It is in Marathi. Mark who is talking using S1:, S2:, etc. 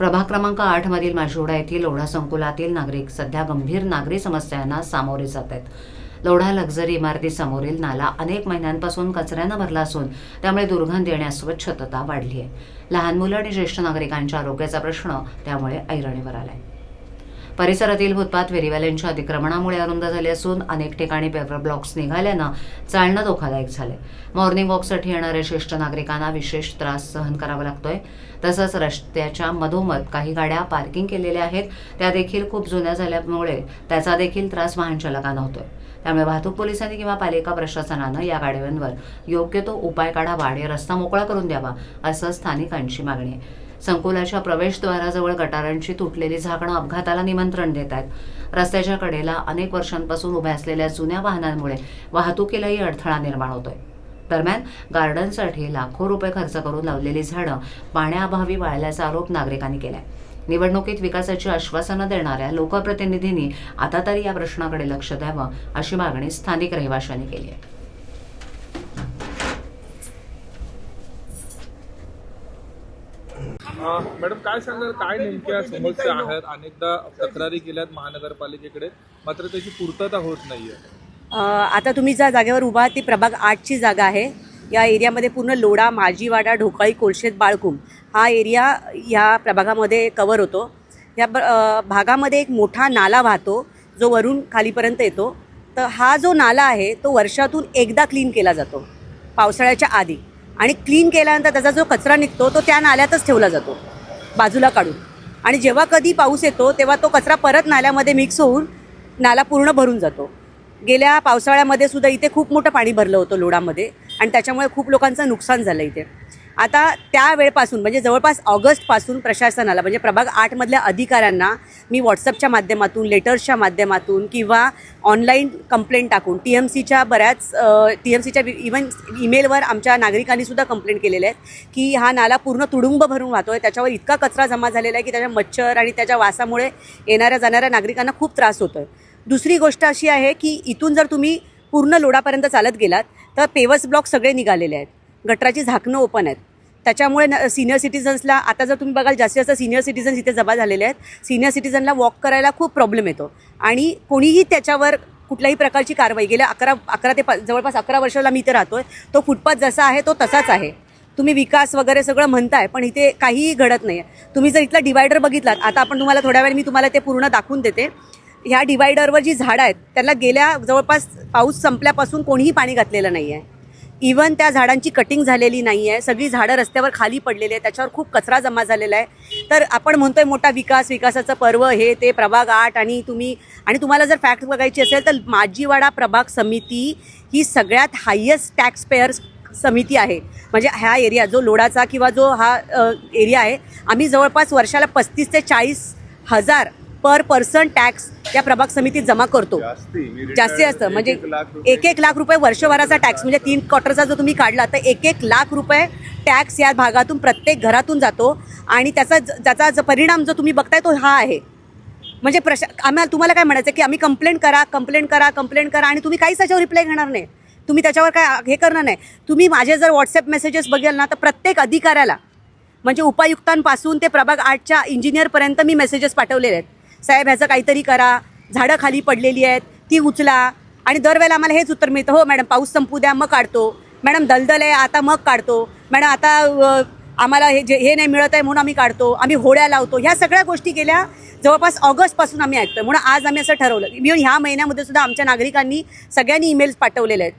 S1: प्रभाग क्रमांक आठ मधील माशिवडा येथील लोढा संकुलातील नागरिक सध्या गंभीर नागरी समस्यांना सामोरे जात आहेत. लोढा लक्झरी इमारतीसमोरील नाला अनेक महिन्यांपासून कचऱ्यानं भरला असून त्यामुळे दुर्गंध येण्यास स्वच्छता वाढली आहे. लहान मुलं आणि ज्येष्ठ नागरिकांच्या आरोग्याचा प्रश्न त्यामुळे ऐरणीवर आला आहे परिसरातील फुटपाथ फेरीवाल्यांच्या अतिक्रमणामुळे अरुंद झाले असून अनेक ठिकाणी पेपर ब्लॉक्स निघाल्यानं चालणं धोकादायक झालंय. मॉर्निंग वॉकसाठी येणाऱ्या ज्येष्ठ नागरिकांना विशेष त्रास सहन करावा लागतोय. तसंच रस्त्याच्या मधोमध काही गाड्या पार्किंग केलेल्या आहेत. त्या देखील खूप जुन्या झाल्यामुळे त्याचा देखील त्रास वाहन चालकांना होतोय. त्यामुळे वाहतूक पोलिसांनी किंवा पालिका प्रशासनानं या गाड्यांवर योग्य तो उपाय काढावा आणि रस्ता मोकळा करून द्यावा असं स्थानिकांची मागणी आहे. संकुलाच्या प्रवेशद्वाराजवळ गटारांची तुटलेली झाकणं अपघाताला निमंत्रण देत आहेत. रस्त्याच्या कडेला अनेक वर्षांपासून उभ्या असलेल्या जुन्या वाहनांमुळे वाहतुकीलाही अडथळा निर्माण होतोय. दरम्यान गार्डनसाठी लाखो रुपये खर्च करून लावलेली झाडं पाण्याअभावी वाळल्याचा आरोप नागरिकांनी केलाय. निवडणुकीत विकासाची आश्वासनं देणाऱ्या लोकप्रतिनिधींनी आता तरी या प्रश्नाकडे लक्ष द्यावं अशी मागणी स्थानिक रहिवाशांनी केली आहे.
S2: मॅडम काय सांगणार काय नेमक्या समस्या आहेत? अनेकदा तक्रारी केल्यात महानगरपालिकेकडे मात्र त्याची पूर्तता होत नाहीये.
S3: आता तुम्ही ज्या जागेवर उभा आहात ती प्रभाग आठची जागा आहे. या एरियामध्ये पूर्ण लोढा माजीवाडा ढोकाळी कोळशेत बाळकुम हा एरिया या प्रभागामध्ये कवर होतो. या भागामध्ये एक मोठा नाला वाहतो जो वरून खालीपर्यंत येतो. तर हा जो नाला आहे तो वर्षातून एकदा क्लीन केला जातो पावसाळ्याच्या आधी. आणि क्लीन केल्यानंतर त्याचा जो कचरा निघतो तो त्या नाल्यातच ठेवला जातो बाजूला काढून. आणि जेव्हा कधी पाऊस येतो तेव्हा तो कचरा परत नाल्यामध्ये मिक्स होऊन नाला पूर्ण भरून जातो. गेल्या पावसाळ्यामध्ये सुद्धा इथे खूप मोठं पाणी भरलं होतं लोडामध्ये आणि त्याच्यामुळे खूप लोकांचं नुकसान झालं इथे. आता त्या वेळपासून म्हणजे जवळपास ऑगस्टपासून प्रशासनाला म्हणजे प्रभाग आठमधल्या अधिकाऱ्यांना मी व्हॉट्सअपच्या माध्यमातून लेटर्सच्या माध्यमातून किंवा ऑनलाईन कंप्लेंट टाकून टी एम सीच्या बऱ्याच टी एम सीच्या इव्हन ईमेलवर आमच्या नागरिकांनीसुद्धा कंप्लेंट केलेल्या आहेत की हा नाला पूर्ण तुडुंब भरून वाहतो आहे त्याच्यावर इतका कचरा जमा झालेला आहे की त्याच्या मच्छर आणि त्याच्या वासामुळे येणाऱ्या जाणाऱ्या नागरिकांना खूप त्रास होतो आहे दुसरी गोष्ट अशी आहे की इथून जर तुम्ही पूर्ण लोडापर्यंत चालत गेलात तर पेवर्स ब्लॉक सगळे निघालेले आहेत. गटराची झाकणं ओपन आहेत. त्याच्यामुळे न सिनियर सिटीजन्सला आता जर तुम्ही बघाल जास्तीत जास्त सिनियर सिटीजन्स इथे जमा झालेले आहेत. सिनियर सिटीजनला वॉक करायला खूप प्रॉब्लेम येतो. आणि कोणीही त्याच्यावर कुठल्याही प्रकारची कारवाई गेल्या अकरा अकरा ते प जवळपास अकरा वर्षाला मी इथे आहे तो फुटपाथ जसा आहे तो तसाच आहे. तुम्ही विकास वगैरे सगळं म्हणताय पण इथे काहीही घडत नाही आहे तुम्ही जर इथला डिवायडर बघितलात आता आपण तुम्हाला थोड्या वेळ मी तुम्हाला ते पूर्ण दाखवून देते. ह्या डिवायडरवर जी झाडं आहेत त्याला गेल्या जवळपास पाऊस संपल्यापासून कोणीही पाणी घातलेलं नाही आहे इवन त्या झाडांची कटिंग झालेली नाही आहे. सगळी झाडं रस्त्यावर खाली पडलेली आहे त्याच्यावर खूप कचरा जमा झालेला आहे. तर आपण म्हणतोय मोठा विकास विकासाचं पर्व हे ते प्रभाग आठ आणि तुम्ही आणि तुम्हाला जर फॅक्ट बघायची असेल तर माजीवाडा प्रभाग समिती ही सगळ्यात हायेस्ट टॅक्स पेयर्स समिती आहे. म्हणजे ह्या एरिया जो लोडाचा किंवा जो हा एरिया आहे आम्ही जवळपास वर्षाला पस्तीस ते चाळीस हजार पर पर्सन टॅक्स या प्रभाग समितीत जमा करतो. जास्तीत जास्त म्हणजे एक एक लाख रुपये. वर्षभराचा टॅक्स म्हणजे तीन क्वार्टरचा जो तुम्ही काढला तर एक एक लाख रुपये टॅक्स या भागातून प्रत्येक घरातून जातो. आणि त्याचा ज्याचा जो परिणाम जो तुम्ही बघताय तो हा आहे. म्हणजे प्रशा आम्हाला तुम्हाला काय म्हणायचं की आम्ही कंप्लेंट करा कंप्लेंट करा कंप्लेंट करा आणि तुम्ही काहीच त्याच्यावर रिप्लाय घेणार नाही. तुम्ही त्याच्यावर काय हे करणार नाही. तुम्ही माझे जर व्हॉट्सअप मेसेजेस बघाल ना तर प्रत्येक अधिकाऱ्याला म्हणजे उपायुक्तांपासून ते प्रभाग आठच्या इंजिनियरपर्यंत मी मेसेजेस पाठवलेले आहेत. साहेब ह्याचं काहीतरी करा. झाडं खाली पडलेली आहेत ती उचला. आणि दरवेळेला आम्हाला हेच उत्तर मिळतं हो मॅडम पाऊस संपू द्या मग काढतो. मॅडम दलदल आहे आता मग काढतो. मॅडम आता आम्हाला हे जे हे नाही मिळत आहे म्हणून आम्ही काढतो. आम्ही होड्या लावतो. ह्या सगळ्या गोष्टी केल्या. जवळपास ऑगस्टपासून आम्ही ऐकतोय. म्हणून आज आम्ही असं ठरवलं. मी ह्या महिन्यामध्ये सुद्धा आमच्या नागरिकांनी सगळ्यांनी ईमेल्स पाठवलेले आहेत.